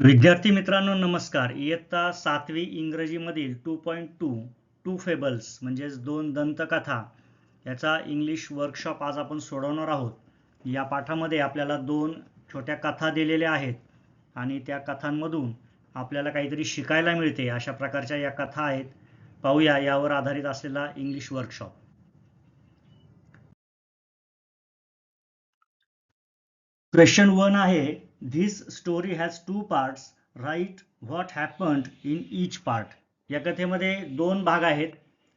विद्यार्थी मित्रांनो नमस्कार. इयत्ता सातवी इंग्रजीमधील two point two two fables म्हणजेच दोन दंतकथा याचा इंग्लिश वर्कशॉप आज आपण सोडवणार आहोत. या पाठामध्ये आपल्याला दोन छोट्या कथा दिलेल्या आहेत आणि त्या कथांमधून आपल्याला काहीतरी शिकायला मिळते अशा प्रकारच्या या कथा आहेत. पाहूया यावर आधारित असलेला इंग्लिश वर्कशॉप क्वेश्चन वन आहे this story has two parts right what happened in each part या कथेमध्ये दोन भाग आहेत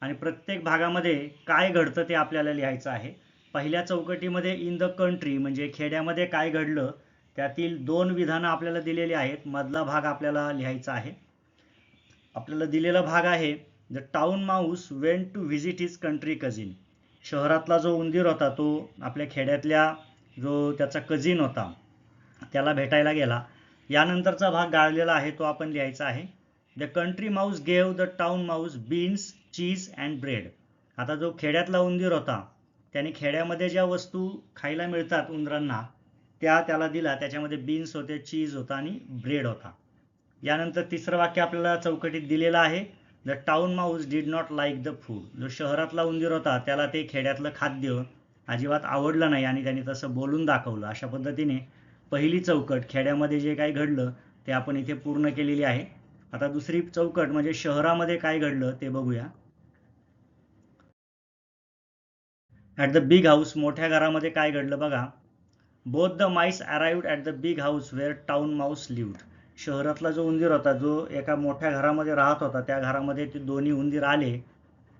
आणि प्रत्येक भागामध्ये काय घडतं ते आपल्याला लिहायचं आहे. पहिल्या चौकटीमध्ये इन द कंट्री म्हणजे खेड्यामध्ये काय घडलं त्यातील दोन विधानं आपल्याला दिलेली आहेत. मधला भाग आपल्याला लिहायचा आहे. आपल्याला दिलेला भाग आहे the town mouse went to visit his country cousin शहरातला जो उंदीर होता तो आपल्या खेड्यातल्या जो त्याचा कझिन होता त्याला भेटायला गेला. यानंतरचा भाग गाळलेला आहे तो आपण लिहायचा आहे. The country mouse gave the town mouse beans cheese and bread आता जो खेड्यातला उंदीर होता त्याने खेड्यामध्ये ज्या वस्तू खायला मिळतात उंदरांना त्या त्याला दिला. त्याच्यामध्ये बीन्स होते चीज होता आणि ब्रेड होता. यानंतर तिसरं वाक्य आपल्याला चौकटीत दिलेलं आहे. The town mouse did not like the food जो शहरातला उंदीर होता त्याला ते खेड्यातलं खाद्य अजिबात आवडलं नाही आणि त्यांनी तसं बोलून दाखवलं. अशा पद्धतीने पहिली चौकट खेड्यामध्ये जे काही घडलं ते आपण इथे पूर्ण केलेली आहे. आता दुसरी चौकट म्हणजे शहरामध्ये काय घडलं ते बघूया. ॲट द बिग हाऊस मोठ्या घरामध्ये काय घडलं बघा. Both the mice arrived at the big house where town mouse lived शहरातला जो उंदीर होता जो एका मोठ्या घरामध्ये राहत होता त्या घरामध्ये ते दोन्ही उंदीर आले.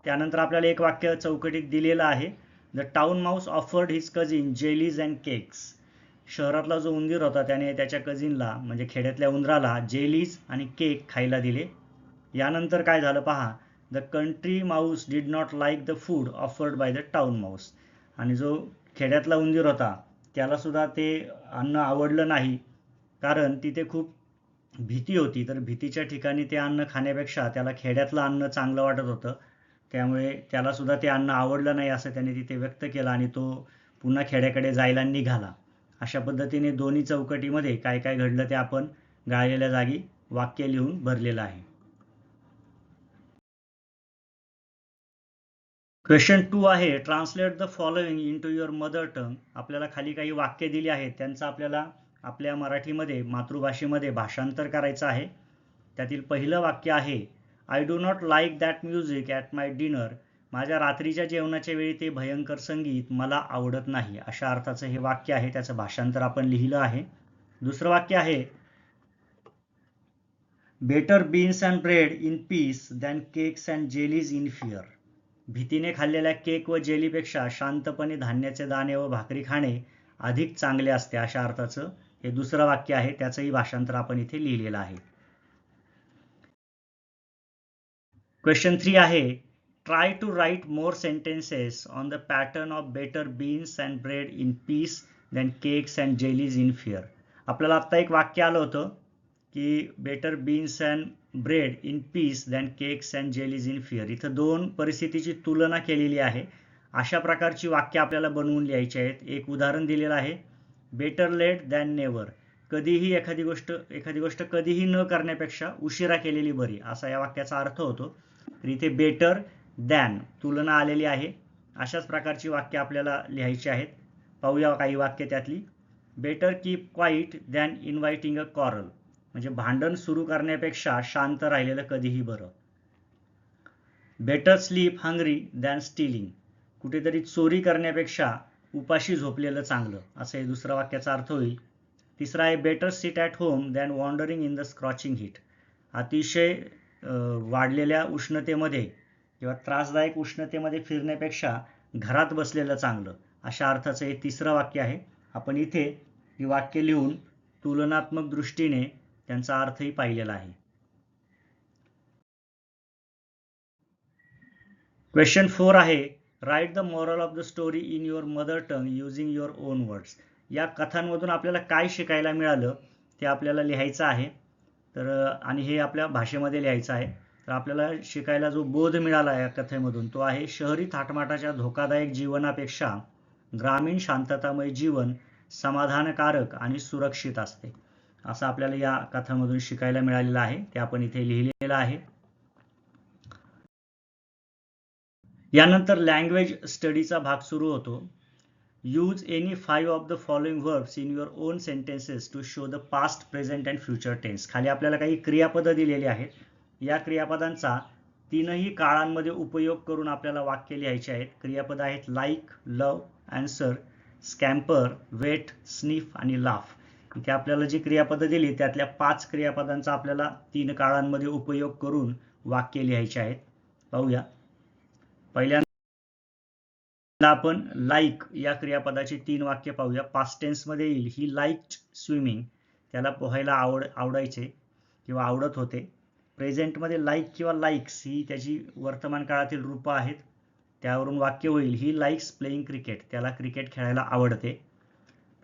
त्यानंतर आपल्याला एक वाक्य चौकटीत दिलेलं आहे. The town mouse offered his cousin jellies and cakes शहरातला जो उंदीर होता त्याने त्याच्या कझिनला म्हणजे खेड्यातल्या उंदराला जेलीज आणि केक खायला दिले. यानंतर काय झालं पहा the country mouse did not like the food offered by the town mouse आणि जो खेड्यातला उंदीर होता त्यालासुद्धा ते अन्न आवडलं नाही. कारण तिथे खूप भीती होती. तर भीतीच्या ठिकाणी ते अन्न खाण्यापेक्षा त्याला खेड्यातलं अन्न चांगलं वाटत होतं. त्यामुळे त्यालासुद्धा ते अन्न आवडलं नाही असं त्याने तिथे व्यक्त केलं आणि तो पुन्हा खेड्याकडे जायला निघाला. अशा पद्धतीने दोन्ही चौकटीमध्ये काय काय घडलं ते आपण गाळलेल्या जागी वाक्य लिहून भरलेलं आहे. क्वेश्चन टू आहे translate the following into your mother tongue आपल्याला खाली काही वाक्य दिली आहेत त्यांचं आपल्याला आपल्या मराठीमध्ये मातृभाषेमध्ये भाषांतर करायचं आहे. त्यातील पहिलं वाक्य आहे I do not like that music at my dinner माझ्या रात्रीच्या जेवणाच्या वेळी ते भयंकर संगीत मला आवडत नाही अशा अर्थाचं हे वाक्य आहे त्याचं भाषांतर आपण लिहिलं आहे. दुसरं वाक्य आहे better beans and bread in peace than cakes and jellies in fear भीतीने खाल्लेल्या केक व जेलीपेक्षा शांतपणे धान्याचे दाणे व भाकरी खाणे अधिक चांगले असते अशा अर्थाचं हे दुसरं वाक्य आहे त्याचंही भाषांतर आपण इथे लिहिलेलं आहे. क्वेश्चन थ्री आहे try to write more sentences on the pattern of better beans and bread in peace than cakes and jellies in fear आपल्याला आत्ता एक वाक्य आलं होतं की better beans and bread in peace than cakes and jellies in fear इथं दोन परिस्थितीची तुलना केलेली आहे. अशा प्रकारची वाक्य आपल्याला बनवून लिहायची आहेत. एक उदाहरण दिलेलं आहे. बेटर लेट दॅन नेवर कधीही एखादी गोष्ट एखादी गोष्ट कधीही न करण्यापेक्षा उशिरा केलेली बरी. असा या वाक्याचा अर्थ होतो. तर इथे बेटर दॅन तुलना आलेली आहे. अशाच प्रकारची वाक्य आपल्याला लिहायची आहेत. पाहूया काही वाक्य त्यातली. Better keep quiet than inviting a quarrel म्हणजे भांडण सुरू करण्यापेक्षा शांत राहिलेलं कधीही बरं. Better sleep hungry than stealing कुठेतरी चोरी करण्यापेक्षा उपाशी झोपलेलं चांगलं. असं हे दुसऱ्या वाक्याचा अर्थ होईल. तिसरा आहे better sit at home than wandering in the scorching heat अतिशय वाढलेल्या उष्णतेमध्ये किंवा त्रासदायक उष्णतेमध्ये फिरण्यापेक्षा घरात बसलेलं चांगलं अशा अर्थाचं हे तिसरं वाक्य आहे. आपण इथे ही वाक्य लिहून तुलनात्मक दृष्टीने त्यांचा अर्थही पाहिलेला आहे. क्वेश्चन फोर आहे write the moral of the story in your mother tongue using your own words या कथांमधून आपल्याला काय शिकायला मिळालं ते आपल्याला लिहायचं आहे. तर आणि हे आपल्या भाषेमध्ये लिहायचं आहे. तर आपल्याला शिकायला जो बोध मिळाला या कथेमधून तो आहे शहरी थाटमाटाच्या धोकादायक जीवनापेक्षा ग्रामीण शांततामय जीवन समाधानकारक आणि सुरक्षित असते. असं आपल्याला या कथामधून शिकायला मिळालेलं आहे. ते आपण इथे लिहिलेलं आहे. यानंतर लँग्वेज स्टडीचा भाग सुरू होतो. Use any five of the following verbs in your own sentences to show the past present and future tense खाली आपल्याला काही क्रियापदं दिलेली आहेत. या क्रियापदांचा तीनही काळांमध्ये उपयोग करून आपल्याला वाक्य लिहायचे आहेत. क्रियापद आहेत like love answer scamper wait sniff आणि लाफ इथे आपल्याला जी क्रियापदं दिली त्यातल्या पाच क्रियापदांचा आपल्याला तीन काळांमध्ये उपयोग करून वाक्य लिहायचे आहेत. पाहूया. पहिल्यांदा आपण लाईक या क्रियापदाची तीन वाक्य पाहूया. पास्टेन्समध्ये येईल. ही लाईक स्विमिंग त्याला पोहायला आवड आवडायचे किंवा आवडत होते. प्रेझेंटमध्ये लाईक किंवा लाईक्स ही त्याची वर्तमान काळातील रूपं आहेत. त्यावरून वाक्य होईल ही लाईक्स प्लेईंग क्रिकेट. त्याला क्रिकेट खेळायला आवडते.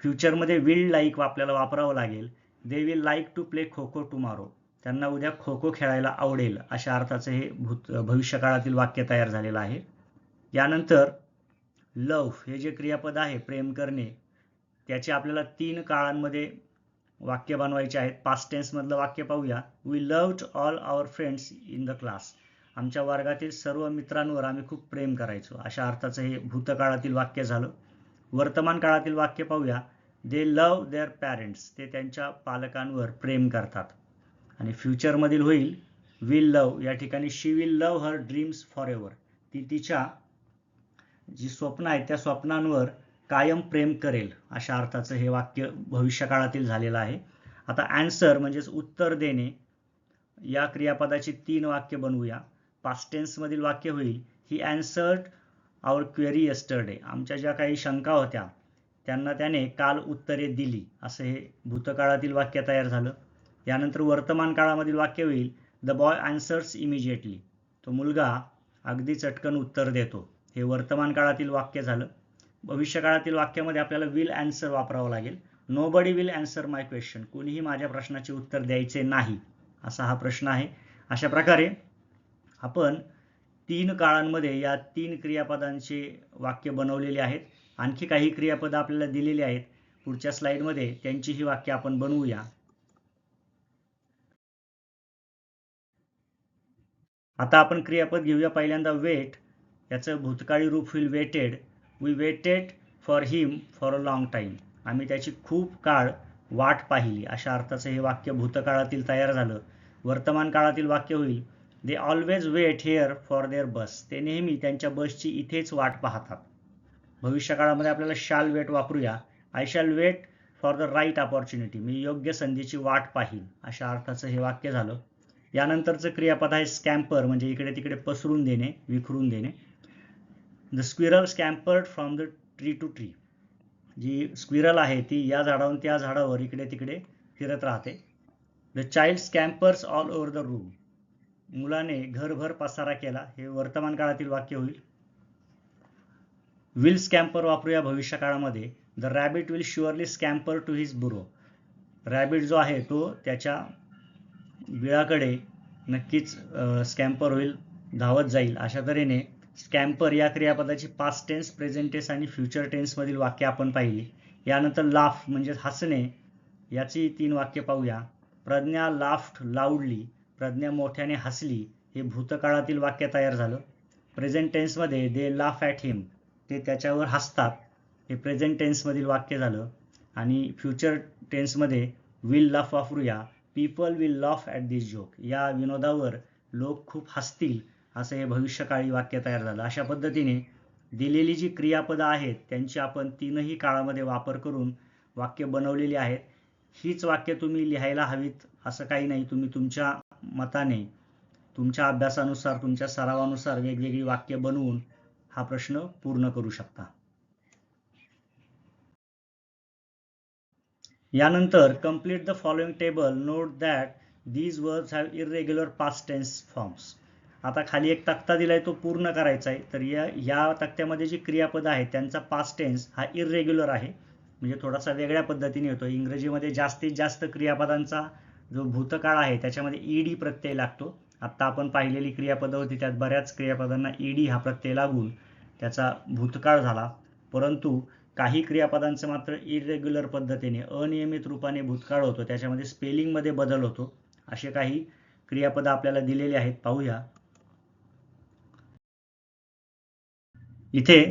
फ्युचरमध्ये विल लाईक आपल्याला वापरावं लागेल. They will like to play kho kho tomorrow. त्यांना उद्या खो खो खेळायला आवडेल. अशा अर्थाचं हे भूत भविष्यकाळातील वाक्य तयार झालेलं आहे. यानंतर लव हे जे क्रियापद आहे प्रेम करणे त्याचे आपल्याला तीन काळांमध्ये वाक्य बनवायचे आहेत. पास्ट टेन्समधलं वाक्य पाहूया. We loved all our friends in the class आमच्या वर्गातील सर्व मित्रांवर आम्ही खूप प्रेम करायचो. अशा अर्थाचं हे भूतकाळातील वाक्य झालं. वर्तमान काळातील वाक्य पाहूया. दे लव देअर पॅरेंट्स ते त्यांच्या पालकांवर प्रेम करतात. आणि फ्युचरमधील होईल. विल लव या ठिकाणी she will love her dreams forever ती तिच्या जी स्वप्न आहेत त्या स्वप्नांवर कायम प्रेम करेल अशा अर्थाचं हे वाक्य भविष्यकाळातील झालेलं आहे. आता अँसर म्हणजेच उत्तर देणे या क्रियापदाची तीन वाक्य बनवूया. पास्टेन्समधील वाक्य होईल ही अँसर्ड आवर क्वेरी यस्टरडे आमच्या ज्या काही शंका होत्या त्यांना त्याने काल उत्तरे दिली असं हे भूतकाळातील वाक्य तयार झालं. यानंतर वर्तमान काळामधील वाक्य होईल द बॉय अँसर्स इमिजिएटली तो मुलगा अगदी चटकन उत्तर देतो. हे वर्तमान काळातील वाक्य झालं. भविष्यकाळातील वाक्यामध्ये आपल्याला विल अँसर वापरावं लागेल. Nobody will answer my question कोणीही माझ्या प्रश्नाचे उत्तर द्यायचे नाही असा हा प्रश्न आहे. अशा प्रकारे आपण तीन काळांमध्ये या तीन क्रियापदांचे वाक्य बनवलेले आहेत. आणखी काही क्रियापदं आपल्याला दिलेली आहेत. पुढच्या स्लाइडमध्ये त्यांची ही वाक्य आपण बनवूया. आता आपण क्रियापद घेऊया. पहिल्यांदा वेट याचं भूतकाळी रूप होईल waited we waited for him for a long time आम्ही त्याची खूप काळ वाट पाहिली. अशा अर्थाचं हे वाक्य भूतकाळातील तयार झालं. वर्तमान काळातील वाक्य होईल. They always wait here for their bus ते नेहमी त्यांच्या बसची इथेच वाट पाहतात. भविष्यकाळामध्ये आपल्याला शाल वेट वापरूया. I shall wait for the right opportunity मी योग्य संधीची वाट पाहीन. अशा अर्थाचं हे वाक्य झालं. यानंतरचं क्रियापद आहे स्कॅम्पर म्हणजे इकडे तिकडे पसरून देणे विखरून देणे. The squirrel scampered from the tree to tree G squirrel आहे ती या झाडावरून त्या झाडावर इकडे तिकडे फिरत राहते. The child scampers all over the room मुलाने घरभर पसारा केला. हे वर्तमान काळातील वाक्य होईल. विल स्कॅम्पर वापरूया भविष्य काळामध्ये the rabbit will surely scamper to his burrow rabbit जो आहे तो त्याच्या बिळाकडे नक्कीच स्कॅम्पर होईल धावत जाईल. अशा तऱ्हेने स्कॅम्पर या क्रियापदाची पास्ट टेन्स प्रेझेंट टेन्स आणि फ्युचर टेन्समधील वाक्य आपण पाहिली. यानंतर लाफ म्हणजे हसणे. याची तीन वाक्य पाहूया. प्रज्ञा लाफ्ट लाऊडली प्रज्ञा मोठ्याने हसली. हे भूतकाळातील वाक्य तयार झालं. प्रेझेंट टेन्समध्ये दे लाफ ॲट हिम ते त्याच्यावर हसतात. हे प्रेझेंट टेन्समधील वाक्य झालं. आणि फ्युचर टेन्समध्ये विल लाफ वापरूया. People will laugh at this joke या विनोदावर लोक खूप हसतील. असं हे भविष्यकाळी वाक्य तयार झालं. अशा पद्धतीने दिलेली जी क्रियापदं आहेत त्यांची आपण तीनही काळामध्ये वापर करून वाक्य बनवलेली आहेत. हीच वाक्य तुम्ही लिहायला हवीत असं काही नाही. तुम्ही तुमच्या मताने तुमच्या अभ्यासानुसार तुमच्या सरावानुसार वेगवेगळी वाक्य बनवून हा प्रश्न पूर्ण करू शकता. यानंतर complete the following table note that these words have irregular past tense forms आता खाली एक तक्ता दिलाय तो पूर्ण करायचा आहे तर या या तक्त्यामध्ये जी क्रियापद आहेत त्यांचा पास्ट टेन्स हा इरेग्युलर आहे. म्हणजे थोडासा वेगळ्या पद्धतीने येतो. इंग्रजीमध्ये जास्तीत जास्त क्रियापदांचा जो भूतकाळ आहे त्याच्यामध्ये ईडी प्रत्यय लागतो. आत्ता आपण पाहिलेली क्रियापदं होती त्यात बऱ्याच क्रियापदांना ईडी हा प्रत्यय लागून त्याचा भूतकाळ झाला. परंतु काही क्रियापदांचं मात्र इरेग्युलर पद्धतीने अनियमित रूपाने भूतकाळ होतो. त्याच्यामध्ये स्पेलिंगमध्ये बदल होतो. असे काही क्रियापदं आपल्याला दिलेली आहेत. पाहूया. इथे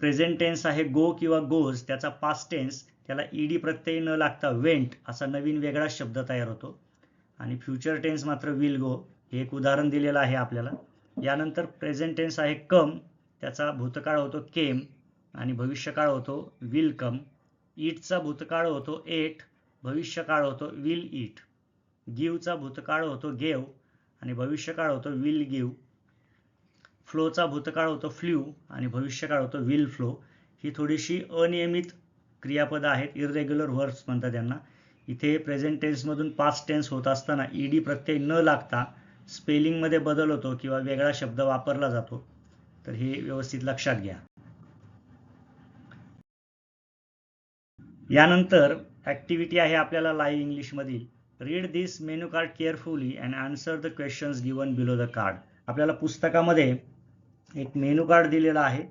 प्रेझेंट टेन्स आहे गो किंवा गोज त्याचा पास्ट टेन्स त्याला ईडी प्रत्यय न लागता वेंट असा नवीन वेगळा शब्द तयार होतो. आणि फ्युचर टेन्स मात्र विल गो हे एक उदाहरण दिलेलं आहे आपल्याला. यानंतर प्रेझेंट टेन्स आहे कम त्याचा भूतकाळ होतो केम आणि भविष्यकाळ होतो विल कम ईटचा भूतकाळ होतो एट भविष्यकाळ होतो विल ईट गिवचा भूतकाळ होतो गेव आणि भविष्यकाळ होतो विल गिव फ्लोचा भूतकाळ होतो फ्ल्यू आणि भविष्यकाळ होतो विल फ्लो ही थोडीशी अनियमित क्रियापदं आहेत इरेग्युलर वर्ब्स म्हणतात त्यांना इथे प्रेझेंट टेन्समधून पास्ट टेन्स होत असताना ईडी प्रत्यय न लागता स्पेलिंगमध्ये बदल होतो किंवा वेगळा शब्द वापरला जातो. तर हे व्यवस्थित लक्षात घ्या. यानंतर ॲक्टिव्हिटी आहे आपल्याला live इंग्लिशमधील read this menu card carefully and answer the questions given below the card आपल्याला पुस्तकामध्ये एक मेनू कार्ड दिलेला आहे.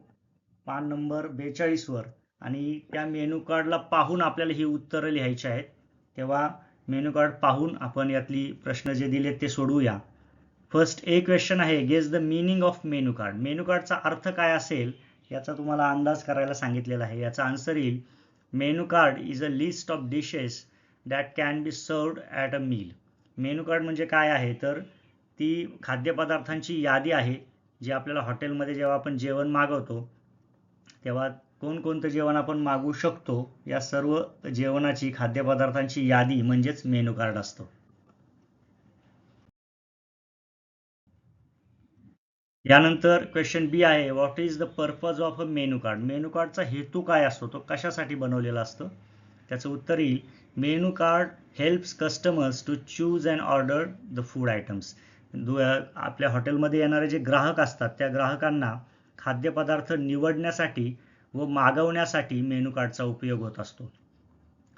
पान नंबर बेचाळीसवर आणि त्या मेनू कार्डला पाहून आपल्याला ही उत्तरं लिहायची आहेत. तेव्हा मेनू कार्ड पाहून आपण यातली प्रश्न जे दिलेत ते सोडवूया. फर्स्ट ए क्वेश्चन आहे. Guess the meaning of menu card menu कार्डचा अर्थ काय असेल याचा तुम्हाला अंदाज करायला सांगितलेला आहे. याचा आन्सर येईल menu card is a list of dishes that can be served at a meal menu card म्हणजे काय आहे? तर ती खाद्यपदार्थांची यादी आहे. जे आपल्याला हॉटेलमध्ये जेव्हा आपण जेवण मागवतो तेव्हा कोणकोणतं जेवण आपण मागवू शकतो या सर्व जेवणाची खाद्यपदार्थांची यादी म्हणजेच मेनू कार्ड असतो. यानंतर क्वेश्चन बी आहे what is the purpose of a menu card menu कार्डचा हेतू काय असतो? तो कशासाठी बनवलेला असतो? त्याचं उत्तर येईल. Menu card helps customers to choose and order the food items दु आपल्या हॉटेलमध्ये येणारे जे ग्राहक असतात त्या ग्राहकांना खाद्यपदार्थ निवडण्यासाठी व मागवण्यासाठी मेनू कार्डचा उपयोग होत असतो.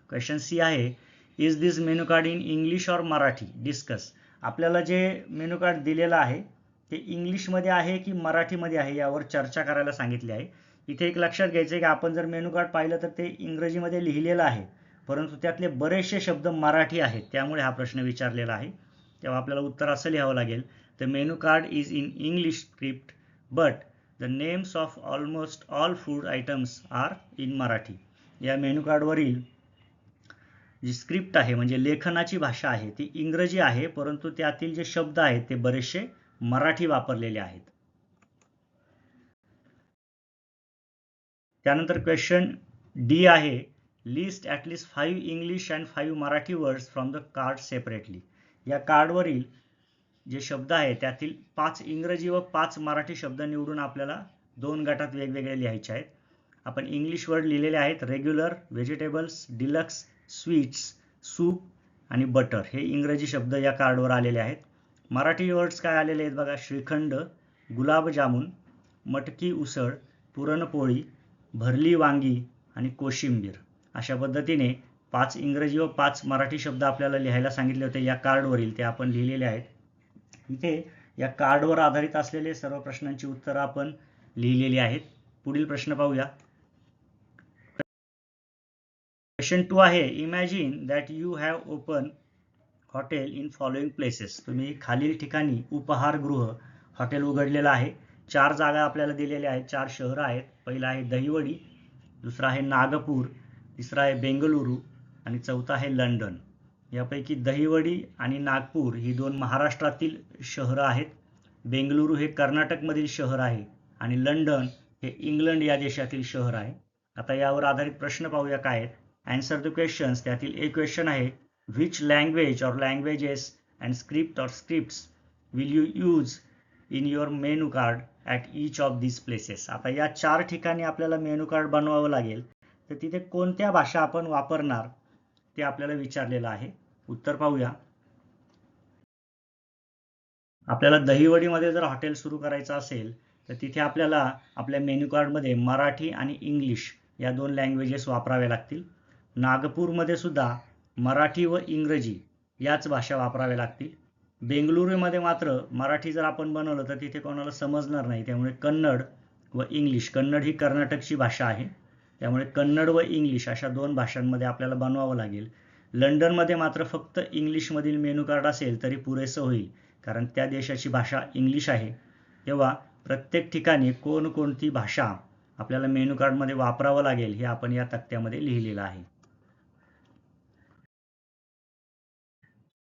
क्वेश्चन सी आहे is this menu card in English or Marathi discuss आपल्याला जे मेनू कार्ड दिलेलं आहे ते इंग्लिशमध्ये आहे की मराठीमध्ये आहे यावर चर्चा करायला सांगितली आहे. इथे एक लक्षात घ्यायचं आहे की आपण जर मेनू कार्ड पाहिलं तर ते इंग्रजीमध्ये लिहिलेलं आहे परंतु त्यातले बरेचसे शब्द मराठी आहेत त्यामुळे हा प्रश्न विचारलेला आहे. तेव्हा आपल्याला उत्तर असं लिहावं लागेल the menu card is in English script but the names of almost all food items are in Marathi या मेनू कार्डवरील जी स्क्रिप्ट आहे म्हणजे लेखनाची भाषा आहे ती इंग्रजी आहे परंतु त्यातील जे शब्द आहेत ते बरेचसे मराठी वापरलेले आहेत. त्यानंतर क्वेश्चन डी आहे list at least five English and five Marathi words from the card separately या कार्डवरील जे शब्द आहेत त्यातील पाच इंग्रजी व पाच मराठी शब्द निवडून आपल्याला दोन गटात वेगवेगळे लिहायचे आहेत. आपण इंग्लिश वर्ड लिहिलेले आहेत regular vegetables deluxe sweets soup आणि बटर हे इंग्रजी शब्द या कार्डवर आलेले आहेत. मराठी वर्ड्स काय आलेले आहेत बघा? श्रीखंड गुलाबजामुन मटकी उसळ पुरणपोळी भरली वांगी आणि कोशिंबीर. अशा पद्धतीने पाच इंग्रजी व पाच मराठी शब्द आपल्याला लिहायला सांगितले होते. या कार्डवरील ते आपण लिहिलेले आहेत. इथे या कार्डवर आधारित असलेले सर्व प्रश्नांची उत्तरं आपण लिहिलेली आहेत. पुढील प्रश्न पाहूया. क्वेश्चन टू आहे. Imagine that you have open hotel in following places तुम्ही खालील ठिकाणी उपहारगृह हॉटेल उघडलेलं आहे. चार जागा आपल्याला दिलेल्या आहेत. चार शहरं आहेत. पहिलं आहे दहिवडी दुसरं आहे नागपूर तिसरा आहे बेंगलुरू आणि चौथा आहे लंडन. यापैकी दहिवडी आणि नागपूर ही दोन महाराष्ट्रातील शहरं आहेत. बेंगलुरू हे कर्नाटकमधील शहर आहे आणि लंडन हे इंग्लंड या देशातील शहर आहे. आता यावर आधारित प्रश्न पाहूया काय आहेत. अँसर द क्वेश्चन्स त्यातील एक क्वेश्चन आहे which language or languages and script or scripts will you use in your menu card at each of this places आता या चार ठिकाणी आपल्याला मेनू कार्ड बनवावं लागेल. तर तिथे कोणत्या भाषा आपण वापरणार? ते आपल्याला विचारलेलं आहे. उत्तर पाहूया. आपल्याला दहीवडीमध्ये जर हॉटेल सुरू करायचं असेल तर तिथे आपल्याला आपल्या मेन्यू कार्डमध्ये मराठी आणि इंग्लिश या दोन लँग्वेजेस वापराव्या लागतील. नागपूरमध्ये सुद्धा मराठी व इंग्रजी याच भाषा वापराव्या लागतील. बेंगलुरूमध्ये मात्र मराठी जर आपण बनवलं तर तिथे कोणाला समजणार नाही. त्यामुळे कन्नड व इंग्लिश कन्नड ही कर्नाटकची भाषा आहे. त्यामुळे कन्नड व इंग्लिश अशा दोन भाषांमध्ये आपल्याला बनवावं लागेल. लंडनमध्ये मात्र फक्त इंग्लिशमधील मेनू कार्ड असेल तरी पुरेसं होईल कारण त्या देशाची भाषा इंग्लिश आहे. तेव्हा प्रत्येक ठिकाणी कोणकोणती भाषा आपल्याला मेनू कार्डमध्ये वापरावं लागेल हे आपण या तक्त्यामध्ये लिहिलेलं आहे.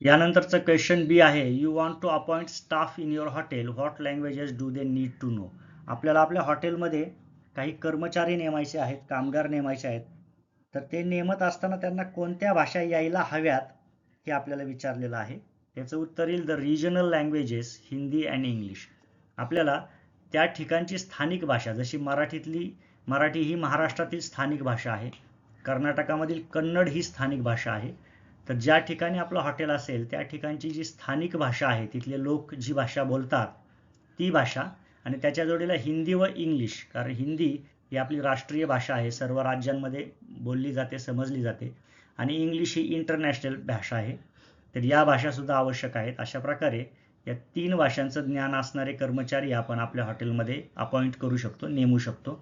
यानंतरचं क्वेश्चन बी आहे you want to appoint staff in your hotel what languages do they need to know आपल्याला आपल्या हॉटेलमध्ये काही कर्मचारी नेमायचे आहेत कामगार नेमायचे आहेत तर ते नेमत असताना त्यांना कोणत्या भाषा यायला हव्यात हे आपल्याला विचारलेलं आहे. त्याचं उत्तर येईल the regional languages Hindi and English आपल्याला त्या ठिकाणची स्थानिक भाषा जशी मराठीतली मराठी ही महाराष्ट्रातील स्थानिक भाषा आहे कर्नाटकामधील कन्नड ही स्थानिक भाषा आहे तर ज्या ठिकाणी आपलं हॉटेल असेल त्या ठिकाणची जी स्थानिक भाषा आहे तिथले लोक जी भाषा बोलतात ती भाषा आणि त्याच्या जोडीला हिंदी व इंग्लिश कारण हिंदी ही आपली राष्ट्रीय भाषा आहे. सर्व राज्यांमध्ये बोलली जाते समजली जाते. आणि इंग्लिश ही इंटरनॅशनल भाषा आहे. तर या भाषासुद्धा आवश्यक आहेत. अशा प्रकारे या तीन भाषांचं ज्ञान असणारे कर्मचारी आपण आपल्या हॉटेलमध्ये अपॉइंट करू शकतो नेमू शकतो.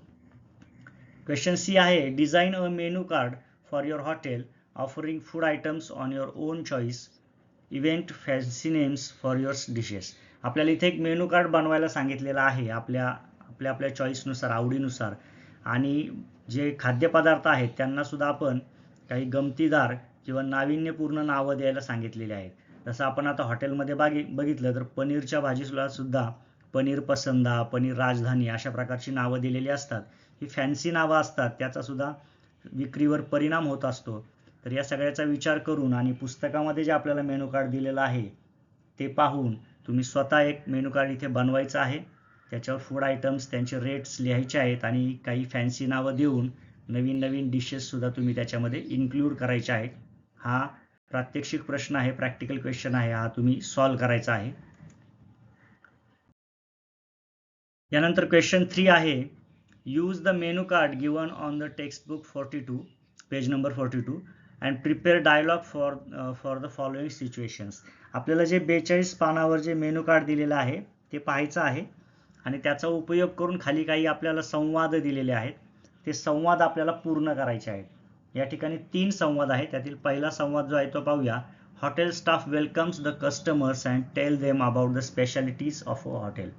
क्वेश्चन सी आहे design a menu card for your hotel offering food items on your own choice event fancy names for yours dishes आपल्याला इथे एक मेनू कार्ड बनवायला सांगितलेलं आहे आपल्या आपल्या आपल्या चॉईसनुसार आवडीनुसार. आणि जे खाद्यपदार्थ आहेत त्यांनासुद्धा आपण काही गमतीदार किंवा नाविन्यपूर्ण नावं द्यायला सांगितलेली आहेत. जसं आपण आता हॉटेलमध्ये बागी बघितलं तर पनीरच्या भाजीला सुद्धा पनीर पसंदा पनीर राजधानी अशा प्रकारची नावं दिलेली असतात. ही फॅन्सी नावं असतात त्याचासुद्धा विक्रीवर परिणाम होत असतो. तर या सगळ्याचा विचार करून आणि पुस्तकामध्ये जे आपल्याला मेनू कार्ड दिलेलं आहे ते पाहून तुम्ही स्वतः एक मेनू कार्ड इथे बनवायचं आहे. त्याच्यावर फूड आयटम्स त्यांचे रेट्स लिहायचे आहेत आणि काही फॅन्सी नावं देऊन नवीन नवीन डिशेस सुद्धा तुम्ही त्याच्यामध्ये इन्क्लूड करायचे आहेत. हा प्रात्यक्षिक प्रश्न आहे प्रॅक्टिकल क्वेश्चन आहे हा तुम्ही सॉल्व करायचा आहे. यानंतर क्वेश्चन थ्री आहे. Use the menu card given on the text book forty two page number forty two and prepare dialogue for for the following situations आपल्याला जे बेचाळीस पानावर जे मेनू कार्ड दिलेलं आहे ते पाहायचं आहे. आणि त्याचा उपयोग करून खाली काही आपल्याला संवाद दिलेले आहेत. ते संवाद आपल्याला पूर्ण करायचे आहेत. या ठिकाणी तीन संवाद आहेत. त्यातील पहिला संवाद जो आहे तो पाहूया. Hotel staff welcomes the customers and tell them about the specialities of a hotel.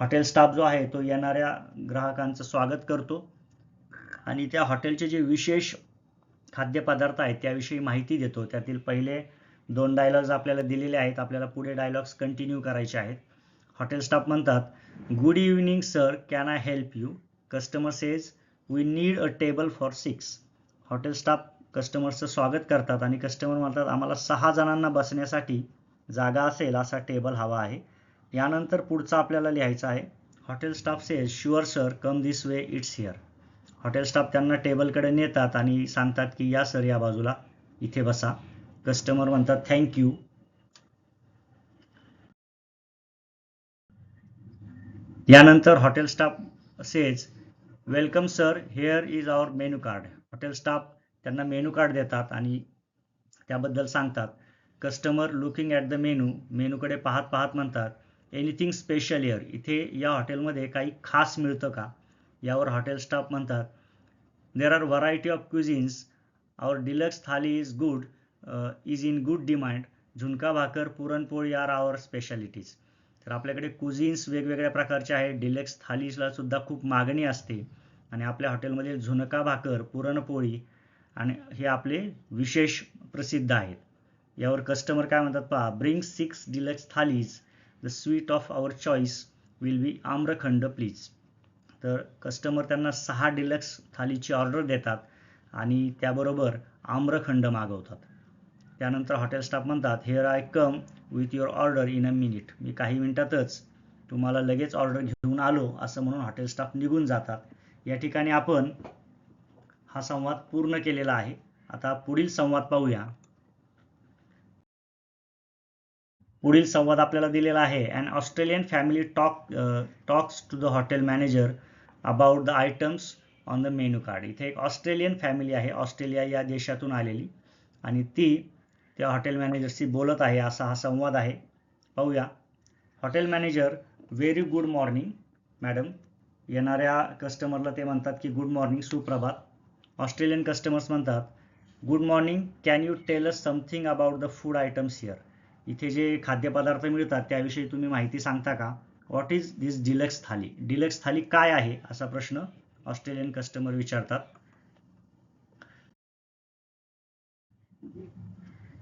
Hotel staff जो आहे तो येणाऱ्या ग्राहकांचं स्वागत करतो. आणि त्या हॉटेलचे जे विशेष खाद्यपदार्थ आहेत त्याविषयी माहिती देतो. त्यातील पहिले दोन डायलॉग्स आपल्याला दिलेले आहेत. आपल्याला पुढे डायलॉग्स कंटिन्यू करायचे आहेत. हॉटेल स्टाफ म्हणतात good evening sir can I help you customer says we need a table for six hotel staff कस्टमरचं स्वागत करतात आणि कस्टमर म्हणतात आम्हाला सहा जणांना बसण्यासाठी जागा असेल असा टेबल हवा आहे. यानंतर पुढचा आपल्याला लिहायचा आहे. Hotel staff says sure sir come this way it's here hotel staff त्यांना टेबलकडे नेतात आणि सांगतात की या सर या बाजूला. इथे बसा. कस्टमर म्हणतात थँक्यू यानंतर hotel staff says welcome sir here is our menu card hotel staff त्यांना मेनू कार्ड देतात आणि त्याबद्दल सांगतात. Customer looking at the menu मेनूकडे पाहत पाहत म्हणतात एनिथिंग स्पेशल इयर इथे या हॉटेलमध्ये काही खास मिळतं का? यावर हॉटेल स्टाफ म्हणतात there are variety of cuisines our deluxe thali is good is in good demand zunka bhakar puranpoli are our specialities तर आपल्याकडे कुझिन्स वेगवेगळ्या प्रकारचे आहेत. डिलेक्स थालीला सुद्धा खूप मागणी असते. आणि आपल्या हॉटेलमधील झुणका भाकर पुरणपोळी आणि हे आपले विशेष प्रसिद्ध आहेत. यावर कस्टमर काय म्हणतात पहा? Bring six deluxe thalis the sweet of our choice will be amrakhand please तर कस्टमर त्यांना सहा डिलक्स थालीची ऑर्डर देतात आणि त्याबरोबर आम्रखंड मागवतात. त्यानंतर हॉटेल स्टाफ म्हणतात here I come with your order in a minute मी काही मिनिटातच तुम्हाला लगेच ऑर्डर घेऊन आलो असं म्हणून हॉटेल स्टाफ निघून जातात. या ठिकाणी आपण हा संवाद पूर्ण केलेला आहे. आता पुढील संवाद पाहूया. पुढील संवाद आपल्याला दिलेला आहे. And Australian family talk talks to the hotel manager about the items on the menu card इथे एक ऑस्ट्रेलियन फॅमिली आहे. ऑस्ट्रेलिया या देशातून आलेली. आणि ती त्या हॉटेल मॅनेजरशी बोलत आहे असा हा संवाद आहे. पाहूया. Hotel manager very good morning madam येणाऱ्या कस्टमरला ते म्हणतात की गुड मॉर्निंग सुप्रभात. ऑस्ट्रेलियन कस्टमर्स म्हणतात good morning can you tell us something about the food items here इथे जे खाद्यपदार्थ मिळतात त्याविषयी तुम्ही माहिती सांगता का? What is this deluxe thali? Deluxe thali काय आहे? असा प्रश्न ऑस्ट्रेलियन कस्टमर विचारतात.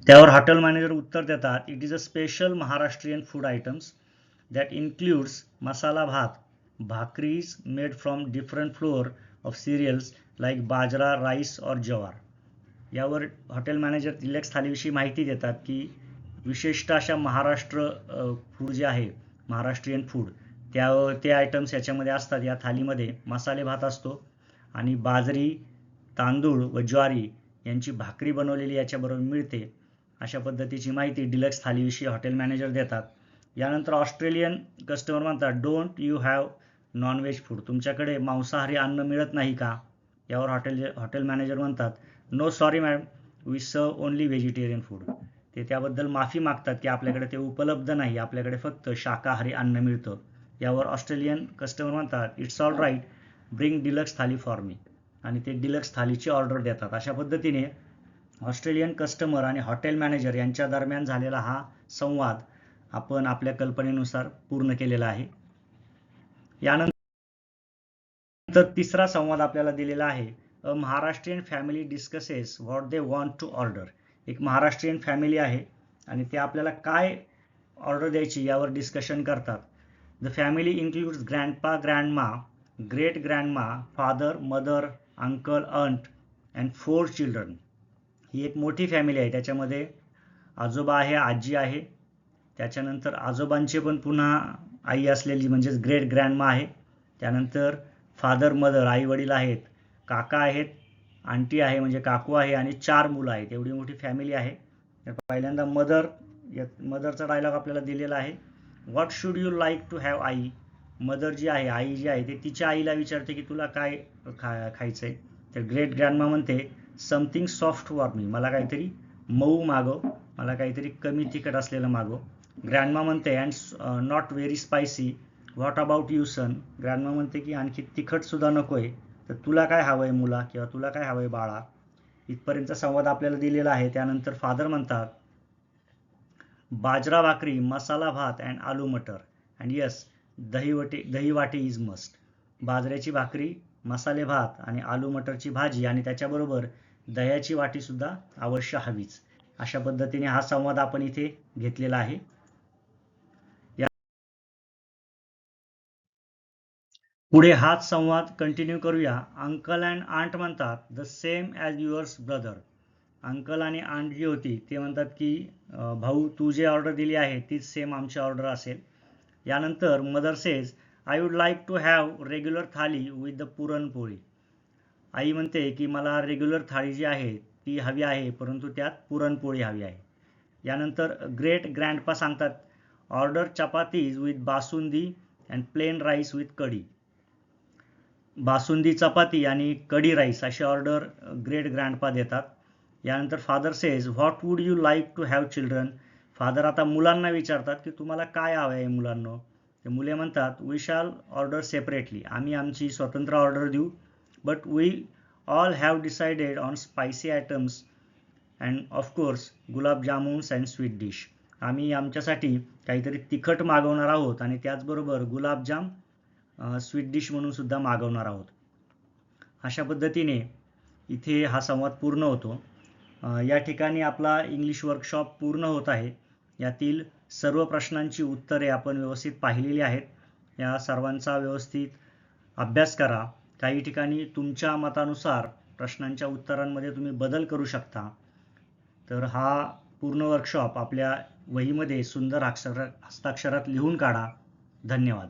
त्यावर हॉटेल मॅनेजर उत्तर देतात it is a special Maharashtrian food items that includes masala bhat bhakris made from different flour of cereals like bajra rice और जवार यावर हॉटेल मॅनेजर इलेक्स थालीविषयी माहिती देतात की विशेषतः अशा महाराष्ट्र फूड जे आहे महाराष्ट्रीयन फूड त्या ते आयटम्स याच्यामध्ये असतात. या थालीमध्ये मसाले भात असतो आणि बाजरी तांदूळ व ज्वारी यांची भाकरी बनवलेली याच्याबरोबर मिळते. अशा पद्धतीची माहिती डिलक्स थालीविषयी हॉटेल मॅनेजर देतात. यानंतर ऑस्ट्रेलियन कस्टमर म्हणतात don't you have nonveg food तुमच्याकडे मांसाहारी अन्न मिळत नाही का? यावर हॉटेल हॉटेल मॅनेजर म्हणतात no sorry ma'am we serve only vegetarian food ते त्याबद्दल माफी मागतात की आपल्याकडे ते उपलब्ध नाही. आपल्याकडे फक्त शाकाहारी अन्न मिळतं. यावर ऑस्ट्रेलियन कस्टमर म्हणतात it's all right bring deluxe thali for me आणि ते डिलक्स थालीची ऑर्डर देतात. अशा पद्धतीने ऑस्ट्रेलियन कस्टमर आणि हॉटेल मॅनेजर यांच्या दरम्यान झालेला हा संवाद आपण आपल्या कल्पनेनुसार पूर्ण केलेला आहे. यानंतर तिसरा संवाद आपल्याला दिलेला आहे. A Maharashtrian family discusses what they want to order. एक महाराष्ट्रीयन फॅमिली आहे आणि ते आपल्याला काय ऑर्डर द्यायची यावर डिस्कशन करतात. The family includes grandpa grandma great grandma father mother uncle aunt and four children. ही एक मोठी फॅमिली आहे. त्याच्यामध्ये आजोबा आहे आजी आहे. त्याच्यानंतर आजोबांचे पण पुन्हा आई असलेली म्हणजेच ग्रेट ग्रँडमा आहे. त्यानंतर फादर मदर आई वडील आहेत काका आहेत आंटी आहे म्हणजे काकू आहे आणि चार मुलं आहेत. एवढी मोठी फॅमिली आहे. तर पहिल्यांदा मदर मदरचा डायलॉग आपल्याला दिलेला आहे. What should you like to have I? Mother जी आहे आई जी आहे ते तिच्या आईला विचारते की तुला काय खा खायचं आहे तर ग्रेट ग्रँडमा म्हणते समथिंग सॉफ्ट वॉर्मिंग मी मला काहीतरी मऊ मागव. मला काहीतरी कमी तिखट असलेलं मागव. ग्रँडमा म्हणते and not very spicy what about you son grandma म्हणते की आणखी तिखटसुद्धा नको आहे तर तुला काय हवं आहे मुला? किंवा तुला काय हवं आहे बाळा? इथपर्यंतचा संवाद आपल्याला दिलेला आहे. त्यानंतर फादर म्हणतात bajra bhakri masala bhat and aloo matar. And yes dahi vade दहीवाटी दही वाटी इज मस्ट बाजऱ्याची भाकरी मसाले भात आणि आलू मटरची भाजी आणि त्याच्याबरोबर दह्याची वाटीसुद्धा अवश्य हवीच. अशा पद्धतीने हा संवाद आपण इथे घेतलेला आहे. पुढे हाच संवाद कंटिन्यू करूया. अंकल अँड आंट म्हणतात the same as yours brother uncle आणि आंट जी होती ते म्हणतात की भाऊ तू जे ऑर्डर दिली आहे तीच सेम आमची ऑर्डर असेल. यानंतर mother says I would like to have regular thali with the puranpoli आई म्हणते की मला रेग्युलर थाळी जी आहे ती हवी आहे परंतु त्यात पुरणपोळी हवी आहे. यानंतर ग्रेट ग्रँडपा सांगतात order chapatis with basundi and plain rice with kadhi. Basundi चपाती आणि कढी राईस अशी ऑर्डर ग्रेट ग्रँडपा देतात. यानंतर father says what would you like to have children father आता मुलांना विचारतात की तुम्हाला काय हवं आहे मुलांना? ते मुले म्हणतात वी शाल ऑर्डर सेपरेटली आम्ही आमची स्वतंत्र ऑर्डर देऊ. But we all have decided on spicy items and of course gulab jamuns and sweet dish आम्ही आमच्यासाठी काहीतरी तिखट मागवणार आहोत आणि त्याचबरोबर गुलाबजाम स्वीट डिश म्हणून सुद्धा मागवणार आहोत. अशा पद्धतीने इथे हा संवाद पूर्ण होतो. या ठिकाणी आपला इंग्लिश वर्कशॉप पूर्ण होत आहे. यातील सर्व प्रश्नांची उत्तरे आपण व्यवस्थित पाहिलेली आहेत. या सर्वांचा व्यवस्थित अभ्यास करा. काही ठिकाणी तुमच्या मतानुसार प्रश्नांच्या उत्तरांमध्ये तुम्ही बदल करू शकता. तर हा पूर्ण वर्कशॉप आपल्या वहीमध्ये सुंदर अक्षर हस्ताक्षरात लिहून काढा. धन्यवाद.